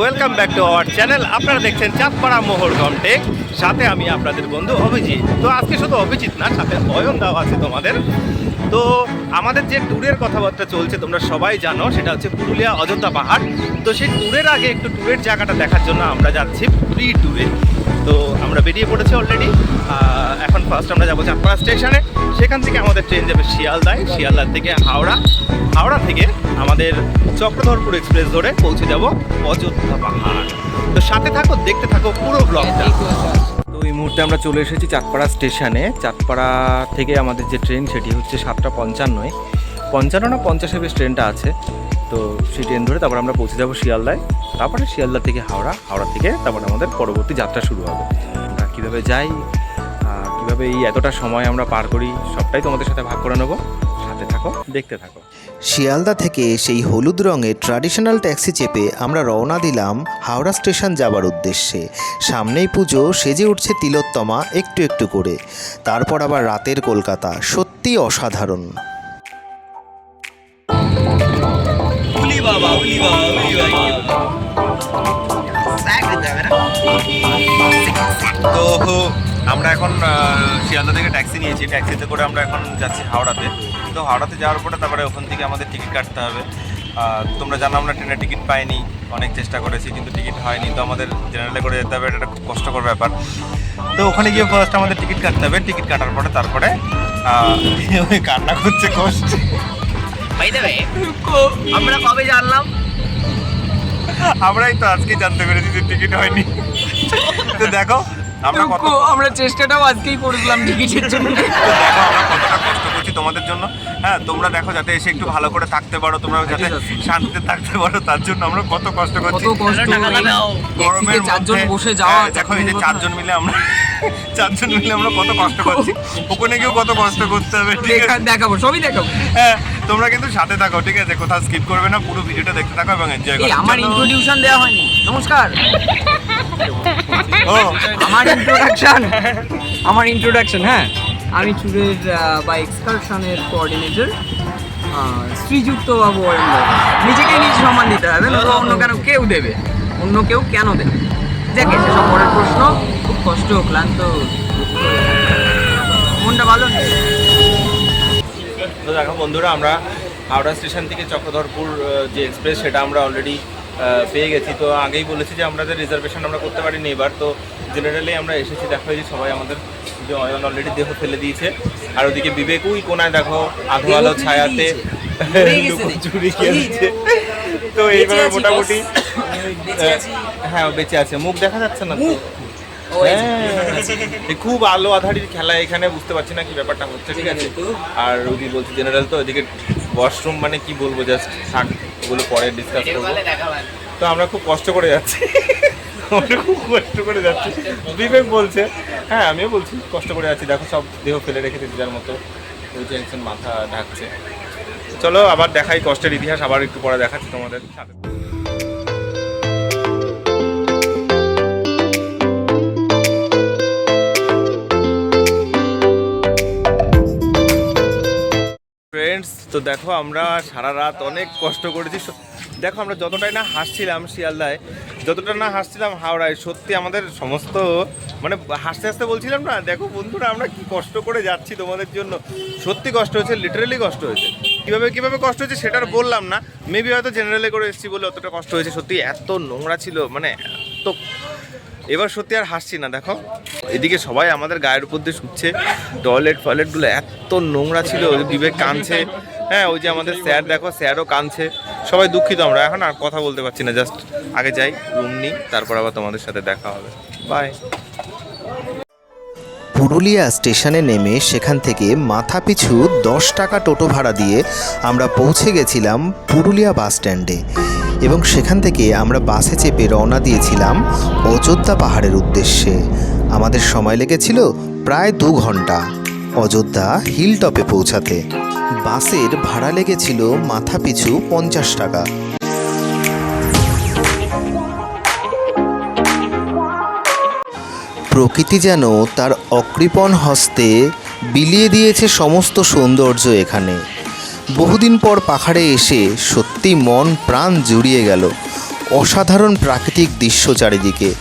Welcome back to our channel আপনারা দেখছেন চাঁদপাড়া মোহর কমটেক সাথে আমি আপনাদের বন্ধু অভিজিৎ। তো আজকে শুধু অভিজিৎ না, সাথে অয়ন দাও আছে তোমাদের। তো আমাদের যে ট্যুরের কথাবার্তা চলছে, তোমরা সবাই জানো, সেটা হচ্ছে পুরুলিয়া অযোধ্যা পাহাড়। তো সেই ট্যুরের আগে একটু ট্যুরের জায়গাটা দেখার জন্য আমরা যাচ্ছি প্রি ট্যুরে তো আমরা বেরিয়ে পড়েছি অলরেডি এখন ফার্স্ট আমরা যাব চাঁদপাড়া স্টেশনে সেখান থেকে আমাদের ট্রেন যাবে শিয়ালদায় শিয়ালদা থেকে হাওড়া। হাওড়া আমাদের চক্রধরপুর এক্সপ্রেস ধরে পৌঁছে যাব অযোধ্যা পাহাড়। তো সাথে থাকো, দেখতে থাকো পুরো ব্লগটা তো এই মুহূর্তে আমরা চলে এসেছি চাঁদপাড়া স্টেশনে। চাঁদপাড়া থেকে আমাদের যে ট্রেন, সেটি হচ্ছে সাতটা পঞ্চান্নয়। পঞ্চান্ন না পঞ্চাশে বেশ ট্রেনটা আছে। তো সেই ট্রেন ধরে তারপর আমরা পৌঁছে যাব শিয়ালদায়। তারপরে শিয়ালদা থেকে হাওড়া হাওড়া থেকে তারপরে আমাদের পরবর্তী যাত্রা শুরু হবে। আমরা কীভাবে যাই কীভাবে এই এতটা সময় আমরা পার করি, সবটাই তোমাদের সাথে ভাগ করে নেব। সাথে থাকো, দেখতে থাকো। শিয়ালদা থেকে সেই হলুদ রঙের ট্র্যাডিশনাল ট্যাক্সি চেপে আমরা রওনা দিলাম হাওড়া স্টেশন যাবার উদ্দেশ্যে। সামনেই পুজো, সেজে উঠছে তিলোত্তমা একটু একটু করে। তারপর আবার রাতের কলকাতা, সত্যি অসাধারণ। তো আমরা এখন শিয়ালদা থেকে ট্যাক্সি নিয়েছি। ট্যাক্সিতে করে আমরা এখন যাচ্ছি হাওড়াতে। তো হাওড়াতে যাওয়ার পরে তারপরে ওখান থেকে আমাদের টিকিট কাটতে হবে। তোমরা জানো আমরা ট্রেনের টিকিট পাইনি অনেক চেষ্টা করেছি কিন্তু টিকিট হয়নি তো আমাদের জেনারেলে করে যেতে হবে এটা একটা খুব কষ্টকর ব্যাপার। তো ওখানে গিয়ে ফার্স্ট আমাদের টিকিট কাটতে হবে টিকিট কাটার পরে তারপরে ওই কান্না করছে কষ্ট। আমরা কবে জানলাম? আমরাই তো আজকে জানতে পেরেছি যে টিকিট হয়নি। তো দেখো আমরা কত আমরা চেষ্টাটাও আজকেই করেছিলাম টিকিটের জন্য। তো দেখো আমরা কতটা কষ্ট করছি তোমাদের জন্য। হ্যাঁ তোমরা দেখো যাতে এসে একটু ভালো করে থাকতে পারো তোমরা যাতে শান্তিতে থাকতে পারো তার জন্য আমরা কত কষ্ট করছি। গরমের চারজন বসে যাওয়া হ্যাঁ, দেখো এই যে চারজন মিলে আমরা চারজন মিলে আমরা কত কষ্ট করছি। ওখানে গিয়েও কত কষ্ট করতে হবে আছে? দেখাবো সবই দেখাবো। হ্যাঁ তোমরা কিন্তু সাথে থাকো ঠিক আছে? কোথাও স্কিপ করবে না পুরো ভিডিওটা দেখতে থাকো এবং এনজয় করো। আমার। ইন্ট্রোডিউশন দেওয়া হয়নি। নমস্কার। ও। আমার ইন্ট্রোডাকশন আমার ইন্ট্রোডাকশন হ্যাঁ। আমি ট্যুরের বা এক্সকারশনের কোঅর্ডিনেটর শ্রীযুক্ত বাবু অয়ন নিজেকে নিজে সম্মান দিতে হবে অন্য কেন কেউ দেবে, অন্য কেউ কেন দেবে? দেখে, সেসব পরের প্রশ্ন খুব কষ্ট, ক্লান্ত মনটা ভালো নেই। তো দেখো বন্ধুরা, আমরা হাওড়া স্টেশন থেকে চক্রধরপুর যে এক্সপ্রেস সেটা আমরা অলরেডি পেয়ে গেছি। তো আগেই বলেছি যে আমাদের রিজার্ভেশন আমরা করতে পারিনি এবার, তো জেনারেলি আমরা এসেছি। দেখো যে সবাই আমাদের অয়ন অলরেডি দেহ ফেলে দিয়েছে। আর ওদিকে বিবেক ওই কোনায় দেখো আধো আলো ছায়াতে। চুরি। খেলছে তো এইভাবে মোটামুটি হ্যাঁ বেঁচে আছে। মুখ দেখা যাচ্ছে না। হ্যাঁ। খুব আলো আধারির খেলা এখানে বুঝতে পারছি না কি ব্যাপারটা হচ্ছে ঠিক আছে? আর ওদি বলছি জেনারেল তো ওদিকে ওয়াশরুম মানে কি বলব জাস্ট থাক ওগুলো পরে ডিসকাস করব। তো আমরা খুব কষ্ট করে যাচ্ছি। আমরা খুব কষ্ট করে যাচ্ছি। বিবেক বলছে হ্যাঁ আমিও বলছি, কষ্ট করে যাচ্ছি। দেখো সব দেহ ফেলে রেখেছে যার মতো। ওই একজন মাথা ঢাকছে। চলো, আবার দেখাই কষ্টের ইতিহাস, আবার একটু পরে দেখাচ্ছি তোমাদের সাথে। ফ্রেন্ডস তো দেখো আমরা সারা রাত অনেক কষ্ট করেছি। দেখো আমরা যতটাই না হাসছিলাম শিয়ালদায় যতটা না হাসছিলাম, হাওড়ায়। সত্যি আমাদের সমস্ত মানে হাসতে হাসতে বলছিলাম না, দেখো বন্ধুরা, আমরা কি কষ্ট করে যাচ্ছি তোমাদের জন্য। সত্যি কষ্ট হয়েছে লিটারেলি কষ্ট হয়েছে। কীভাবে কীভাবে কষ্ট হয়েছে সেটা আর বললাম না। মেবি হয়তো জেনারেলে করে এসেছি বলে অতটা কষ্ট হয়েছে। সত্যি এত নোংরা ছিল মানে এত এবার সত্যি আর হাসছি না, দেখো। এদিকে সবাই আমাদের গায়ের উপর দিয়ে শুচ্ছে টয়লেট ফয়লেটগুলো এত নোংরা ছিল, বিবেক কাঁদছে। হ্যাঁ ওই যে আমাদের স্যার, দেখো, স্যারও কাঁদছে। সবাই দুঃখিত আমরা, এখন আর কথা বলতে পারছি না, জাস্ট আগে যাই রুম নিই, তারপর আবার তোমাদের সাথে দেখা হবে। বাই পুরুলিয়া স্টেশনে নেমে সেখান থেকে মাথা পিছু দশ টাকা টোটো ভাড়া দিয়ে আমরা পৌঁছে গেছিলাম পুরুলিয়া বাস স্ট্যান্ডে এবং সেখান থেকে আমরা বাসে চেপে রওনা দিয়েছিলাম অযোধ্যা পাহাড়ের উদ্দেশ্যে। আমাদের সময় লেগেছিল প্রায় দু ঘণ্টা। অযোধ্যা হিল টপে পৌঁছাতে। বাসের ভাড়া লেগেছিল মাথা পিছু পঞ্চাশ টাকা। প্রকৃতি যেন তার অকৃপণ হস্তে বিলিয়ে দিয়েছে সমস্ত সৌন্দর্য এখানে। বহুদিন পর পাহাড়ে এসে সত্যি মন প্রাণ জুড়িয়ে গেল। অসাধারণ প্রাকৃতিক দৃশ্য চারিদিকে।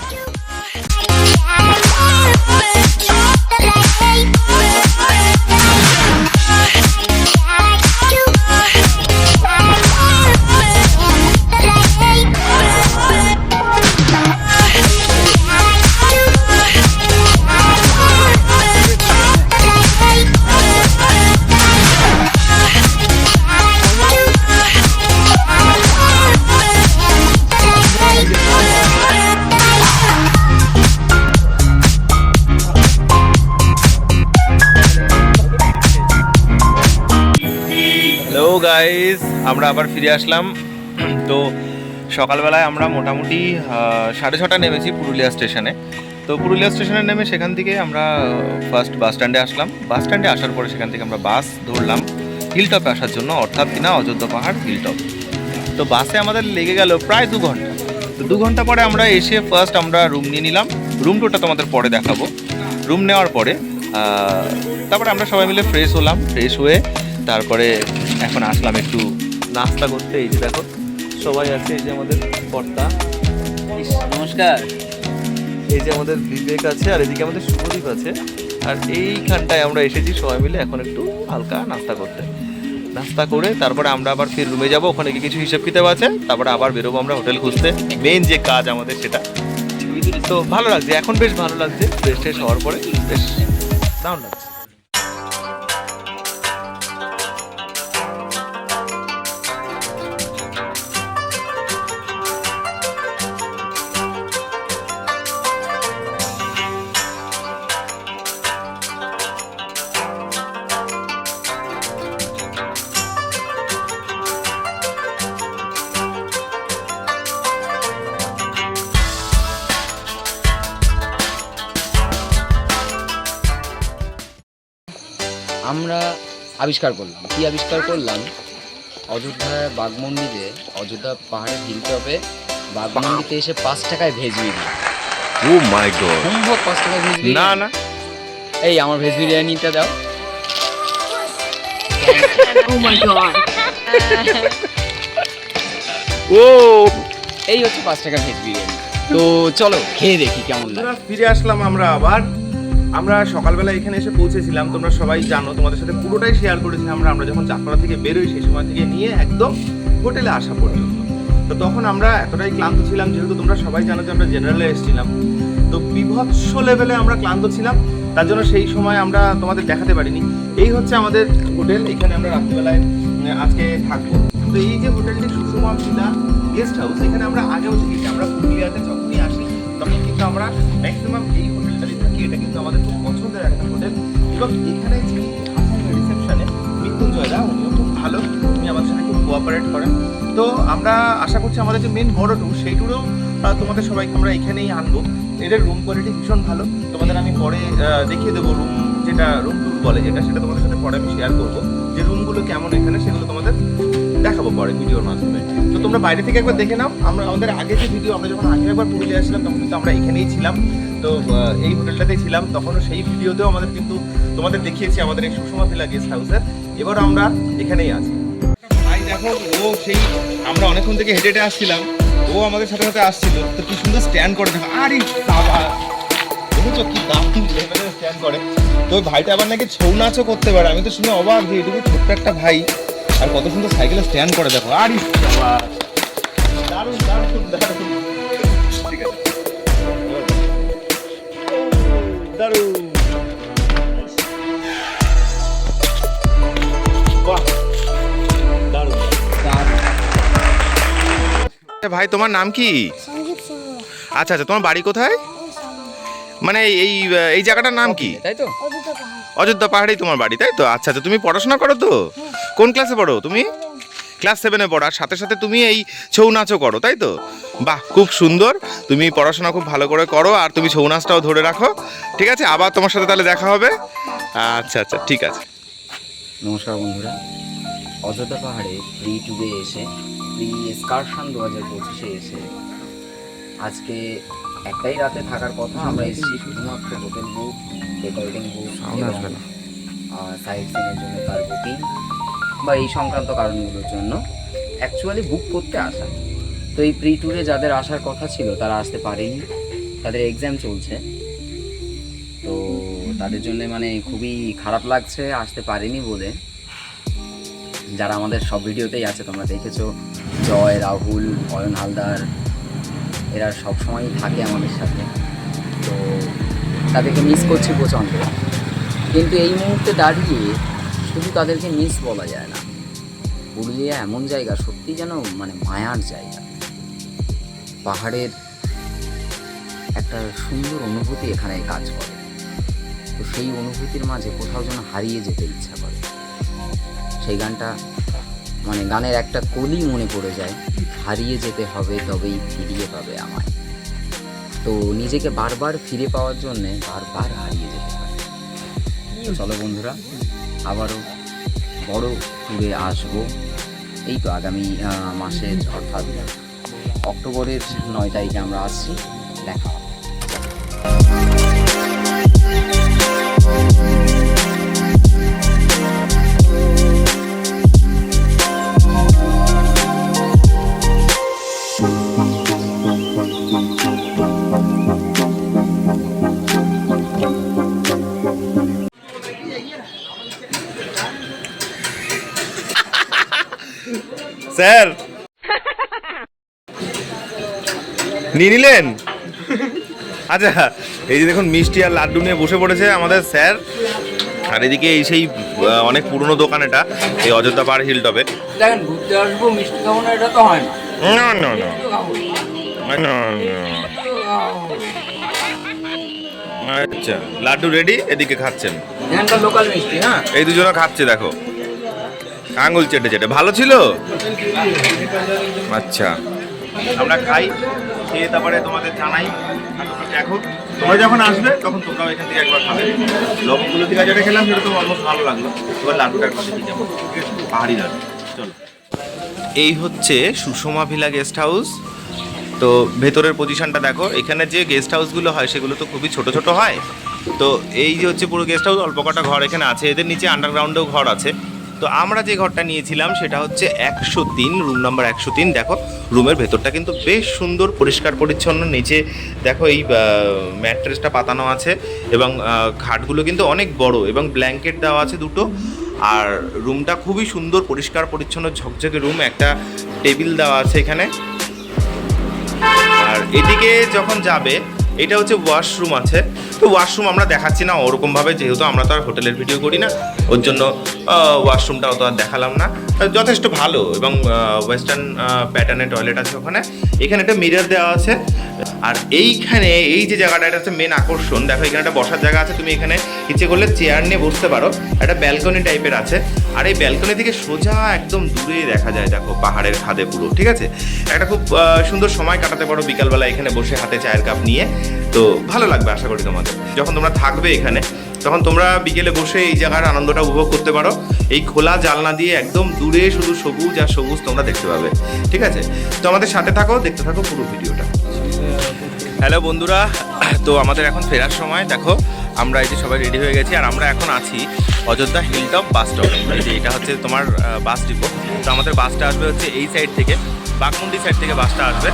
আমরা আবার ফিরে আসলাম। তো সকালবেলায় আমরা মোটামুটি সাড়ে ছটা নেমেছি পুরুলিয়া স্টেশনে। তো পুরুলিয়া স্টেশনে নেমে সেখান থেকে আমরা ফার্স্ট বাস স্ট্যান্ডে আসলাম। বাস স্ট্যান্ডে আসার পরে সেখান থেকে আমরা বাস ধরলাম হিলটপে আসার জন্য, অর্থাৎ কিনা অযোধ্যা পাহাড় হিলটপ তো বাসে আমাদের লেগে গেল প্রায় দু ঘণ্টা। তো দু ঘণ্টা পরে আমরা এসে ফার্স্ট আমরা রুম নিয়ে নিলাম। রুম টুরটা তোমাদের পরে দেখাবো। রুম নেওয়ার পরে তারপরে আমরা সবাই মিলে ফ্রেশ হলাম ফ্রেশ হয়ে তারপরে এখন আসলাম একটু নাস্তা করতে এই যে দেখো সবাই আছে এই যে আমাদের কর্তা। নমস্কার। এই যে আমাদের বিবেক আছে আর এদিকে আমাদের শুভদীপ আছে। আর এইখানটায় আমরা এসেছি সবাই মিলে এখন একটু হালকা নাস্তা করতে। নাস্তা করে তারপরে আমরা আবার ফির রুমে যাব ওখানে গিয়ে কিছু হিসাব কিতাব আছে তারপরে আবার বেরোবো আমরা হোটেল খুঁজতে। মেন যে কাজ আমাদের সেটা। তো ভালো লাগছে এখন বেশ ভালো লাগছে ফ্রেশ ট্রেশ হওয়ার পরে বেশ দারুণ লাগছে। আবিষ্কার করলাম। কি আবিষ্কার করলাম? অযোধ্যার বাঘ মন্দিরে অযোধ্যা পাহাড়ের হিল টপে বাঘ মন্দিরে এসে পাঁচ টাকায় veg biryani. Oh my God. সম্ভব পাঁচ টাকায় ভেজ না না। এই আমার ভেজ বিরিয়ানিটা দাও। Oh. ও। এই হচ্ছে পাঁচ টাকার ভেজ বিরিয়ানি। তো চলো খেয়ে দেখি কেমন লাগে। ফিরে আসলাম আমরা আবার। আমরা সকালবেলা এখানে এসে পৌঁছেছিলাম, তোমরা সবাই জানো, তোমাদের সাথে পুরোটাই শেয়ার করেছি আমরা আমরা যখন চাকরা থেকে বেরোই সেই সময় থেকে নিয়ে একদম হোটেলে আসা পর্যন্ত। তো তখন আমরা এতটাই ক্লান্ত ছিলাম, যেহেতু তোমরা সবাই জানো যে আমরা জেনারেলে এসেছিলাম। তো বিভৎস লেভেলে আমরা ক্লান্ত ছিলাম, তার জন্য সেই সময় আমরা তোমাদের দেখাতে পারিনি। এই হচ্ছে আমাদের হোটেল, এখানে আমরা রাত্রিবেলায় আজকে থাকব। তো এই যে হোটেলটি সুষমা ভিলা গেস্ট হাউস এখানে আমরা আগেও থেকেছি আমরা পুরুলিয়াতে যখনই আসি, তখন কিন্তু আমরা ম্যাক্সিমাম এই হোটেলটাতে থাকি এটা কিন্তু আমাদের খুব পছন্দের একটা হোটেল এবং এখানে যিনি রিসেপশনে মৃত্যুঞ্জয় দা, উনিও খুব ভালো। উনি আমাদের সাথে খুব কোঅপারেট করেন। তো আমরা আশা করছি আমাদের যে মেন বড় ট্যুর সেই ট্যুরেও তোমাদের সবাইকে আমরা এখানেই আনব। এদের রুম কোয়ালিটি ভীষণ ভালো। তোমাদের আমি পরে দেখিয়ে দেবো রুম যেটা রুম ট্যুর বলে যেটা, সেটা তোমাদের সাথে পরে আমি শেয়ার করব। যে রুমগুলো কেমন এখানে, সেগুলো তোমাদের দেখাবো পরে ভিডিওর মাধ্যমে। তো তোমরা বাইরে থেকে একবার দেখে নাও। আমরা আমাদের আগে যে ভিডিও আমরা যখন আগে একবার পুরুলিয়া আসছিলাম, তখন কিন্তু আমরা এখানেই ছিলাম। তো এই হোটেলটাতে ছিলাম। তখনও সেই ভিডিওতেও আমাদের কিন্তু তোমাদের দেখিয়েছি, আমাদের এই সুষমা ভিলা গেস্ট হাউসের এবার আমরা এখানেই আছি। ভাই, দেখো, ও সেই, আমরা অনেকক্ষণ থেকে হেঁটে হেঁটে আসছিলাম। ও আমাদের সাথে সাথে আসছিল। তো কি সুন্দর স্ট্যান্ড করে, দেখো, আরে বাবা! দেখেছ কি দাম স্ট্যান্ড করে। তো ওই ভাইটা আবার নাকি ছৌ নাচও করতে পারে। আমি তো শুনে অবাক যে এটুকু ছোট্ট একটা ভাই আর কত সুন্দর সাইকেলে স্ট্যান্ড করে, দেখো। আরে বাবা! দারুণ দারুণ দারুণ। ভাই তোমার নাম কি? আচ্ছা আচ্ছা তোমার বাড়ি কোথায়? মানে এই এই জায়গাটার নাম কি? তাই তো? অযোধ্যা পাহাড়েই তোমার বাড়ি তাই তো? আচ্ছা আচ্ছা তুমি পড়াশোনা করো তো? কোন ক্লাসে পড়ো তুমি? ক্লাস সেভেনে পড়ো আর সাথে সাথে তুমি এই ছৌ নাচও করো তাই তো? বাহ খুব সুন্দর। তুমি পড়াশোনা খুব ভালো করে করো আর তুমি ছৌ নাচটাও ধরে রাখো। ঠিক আছে আবার তোমার সাথে তাহলে দেখা হবে। আচ্ছা আচ্ছা ঠিক আছে। নমস্কার বন্ধুরা। অযোধ্যা পাহাড়ে প্রি ট্যুরে এসে প্রি এক্সকারশন দু হাজার পঁচিশে এসে আজকে একটাই রাতে থাকার কথা আমরা এসেছি শুধুমাত্র hotel book decorating book site সিনের জন্য তার বুকিং বা এই সংক্রান্ত কারণগুলোর জন্য অ্যাকচুয়ালি বুক করতে আসা। তো এই প্রি ট্যুরে যাদের আসার কথা ছিল তারা আসতে পারেনি। তাদের এক্সাম চলছে। তো তাদের জন্য মানে খুবই খারাপ লাগছে আসতে পারেনি বলে। যারা আমাদের সব ভিডিওতেই আছে, তোমরা দেখেছ, জয়, রাহুল, অয়ন হালদার, এরা সবসময়ই থাকে আমাদের সাথে। তো তাদেরকে মিস করছি প্রচণ্ড। কিন্তু এই মুহূর্তে দাঁড়িয়ে শুধু তাদেরকে মিস বলা যায় না। পুরুলিয়া এমন জায়গা, সত্যি যেন মানে মায়ার জায়গা। পাহাড়ের একটা সুন্দর অনুভূতি এখানে কাজ করে। তো সেই অনুভূতির মাঝে কোথাও যেন হারিয়ে যেতে ইচ্ছা করে। সেই গানটা মানে গানের একটা কলি মনে পড়ে যায়। হারিয়ে যেতে হবে, তবেই ফিরিয়ে পাবে আমায়। তো নিজেকে বারবার ফিরে পাওয়ার জন্যে বারবার হারিয়ে যেতে তো চলো বন্ধুরা, আবারও বড় ট্যুরে আসব। এই তো আগামী মাসের, অর্থাৎ অক্টোবরের নয় তারিখে আমরা আসছি। দেখা হবে। স্যার। নিয়ে নিলেন? আচ্ছা এই যে দেখুন মিষ্টি আর লাড্ডু নিয়ে বসে পড়েছে আমাদের স্যার। আর এদিকে এই সেই অনেক পুরনো দোকান এটা এই অযোধ্যা পাহাড় হিল টপে দেখেন ঘুরতে আসব মিষ্টি খাব না এটা তো হয় না। না না না। আচ্ছা লাড্ডু রেডি এদিকে খাচ্ছেন। লোকাল মিষ্টি হ্যাঁ। এই দুজনে খাচ্ছে দেখো। আঙুল চেটে চেটে। ভালো ছিল? আচ্ছা। আমরা খাই খেয়ে তারপরে তোমাদের জানাই। আর তোমরা দেখো তোমরা যখন আসবে তখন তোমরাও এখান থেকে একবার খাবে। লবণগুলো থেকে যেটা খেলাম সেটা তো অলমোস্ট ভালো লাগল। এবার লাড্ডুটা একবার দেখি কেমন ঠিক আছে? পাহাড়ি লাড্ডু। চলো। এই হচ্ছে সুষমা ভিলা গেস্ট হাউস তো ভেতরের পজিশনটা দেখো এখানে যে গেস্ট হাউসগুলো হয় সেগুলো তো খুবই ছোট ছোট হয়। তো এই যে হচ্ছে পুরো গেস্ট হাউস অল্প কটা ঘর এখানে আছে। এদের নিচে আন্ডারগ্রাউন্ডেও ঘর আছে। তো আমরা যে ঘরটা নিয়েছিলাম সেটা হচ্ছে একশো তিন রুম নাম্বার একশো তিন। দেখো রুমের ভেতরটা কিন্তু বেশ সুন্দর, পরিষ্কার, পরিচ্ছন্ন। নিচে দেখো এই ম্যাট্রেসটা পাতানো আছে এবং খাটগুলো কিন্তু অনেক বড় এবং ব্ল্যাঙ্কেট দেওয়া আছে দুটো। আর রুমটা খুবই সুন্দর, পরিষ্কার, পরিচ্ছন্ন, ঝকঝকে রুম একটা টেবিল দেওয়া আছে এখানে। আর এদিকে যখন যাবে, এটা হচ্ছে ওয়াশরুম আছে। তো ওয়াশরুম আমরা দেখাচ্ছি না, ওরকমভাবে যেহেতু আমরা তো আর হোটেলের ভিডিও করি না, ওর জন্য ওয়াশরুমটা অত আর দেখালাম না। যথেষ্ট ভালো এবং ওয়েস্টার্ন প্যাটার্নের টয়লেট আছে ওখানে। এখানে একটা মিরার দেওয়া আছে। আর এইখানে, এই যে জায়গাটা, এটা হচ্ছে মেন আকর্ষণ। দেখো, এখানে একটা বসার জায়গা আছে, তুমি এখানে ইচ্ছে করলে চেয়ার নিয়ে বসতে পারো। একটা ব্যালকনি টাইপের আছে। আর এই ব্যালকনি থেকে সোজা একদম দূরে দেখা যায়, দেখো পাহাড়ের খাদে পুরো, ঠিক আছে? একটা খুব সুন্দর সময় কাটাতে পারো বিকালবেলা এখানে বসে হাতে চায়ের কাপ নিয়ে। তো ভালো লাগবে আশা করি তোমাদের। যখন তোমরা থাকবে এখানে, তখন তোমরা বিকেলে বসে এই জায়গার আনন্দটা উপভোগ করতে পারো। এই খোলা জালনা দিয়ে একদম দূরে শুধু সবুজ আর সবুজ তোমরা দেখতে পাবে, ঠিক আছে? তো আমাদের সাথে থাকো, দেখতে থাকো পুরো ভিডিওটা। হ্যালো বন্ধুরা, তো আমাদের এখন ফেরার সময়, দেখো আমরা এই যে সবাই রেডি হয়ে গেছি, আর আমরা এখন আছি অযোধ্যা হিলটপ বাস স্টপ এই যে এটা হচ্ছে তোমার বাস ডিপো তো আমাদের বাসটা আসবে হচ্ছে এই সাইড থেকে বাগমুন্ডি সাইড থেকে বাসটা আসবে।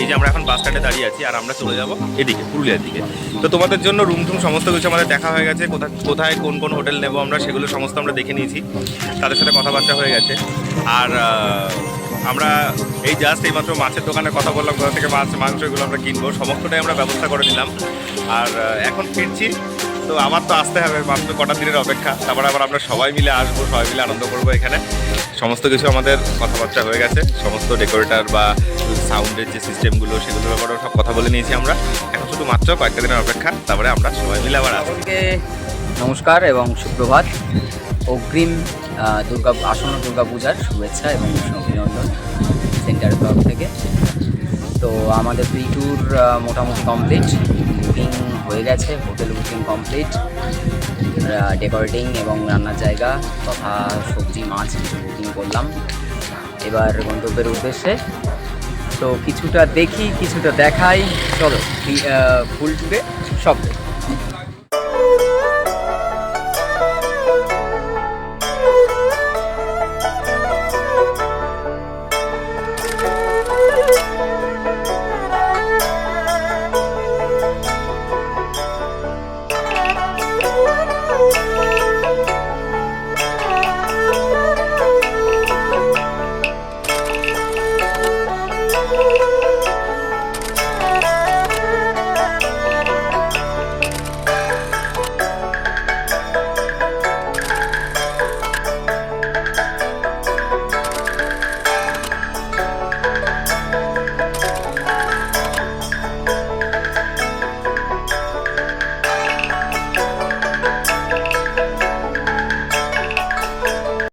এই যে আমরা এখন বাস স্ট্যান্ডে দাঁড়িয়ে আছি, আর আমরা চলে যাব এদিকে, পুরুলিয়ার দিকে। তো তোমাদের জন্য রুম টুম সমস্ত কিছু আমাদের দেখা হয়ে গেছে কোথায় কোথায় কোন কোন হোটেল নেব আমরা সেগুলো সমস্ত আমরা দেখে নিয়েছি। তাদের সাথে কথাবার্তা হয়ে গেছে। আর আমরা এই জাস্ট এইমাত্র মাছের দোকানে কথা বললাম, কোথা থেকে মাছ মাংস এগুলো আমরা কিনবো, সমস্তটাই আমরা ব্যবস্থা করে নিলাম আর এখন ফিরছি তো আমার তো আসতে হবে, মাত্র কটা দিনের অপেক্ষা। তারপরে আবার আমরা সবাই মিলে আসব, সবাই মিলে আনন্দ করব এখানে। সমস্ত কিছু আমাদের কথাবার্তা হয়ে গেছে। সমস্ত ডেকোরেটার বা সাউন্ডের যে সিস্টেমগুলো সেগুলোর ব্যাপারেও সব কথা বলে নিয়েছি আমরা। এখন শুধু মাত্র কয়েকটা দিনের অপেক্ষা। তারপরে আমরা সবাই মিলে আবার আসব। নমস্কার এবং সুপ্রভাত। অগ্রিম দুর্গা, আসন্ন দুর্গা পূজার শুভেচ্ছা এবং অভিনন্দন সেন্টার তরফ থেকে। তো আমাদের প্রি ট্যুর মোটামুটি কমপ্লিট বুকিং হয়ে গেছে হোটেল বুকিং কমপ্লিট ডেকোরেটিং এবং রান্নার জায়গা তথা সবজি, মাছ কিছু বুকিং করলাম। এবার গন্তব্যের উদ্দেশ্যে। তো কিছুটা দেখি, কিছুটা দেখাই। চলো ফুল টুরে সব।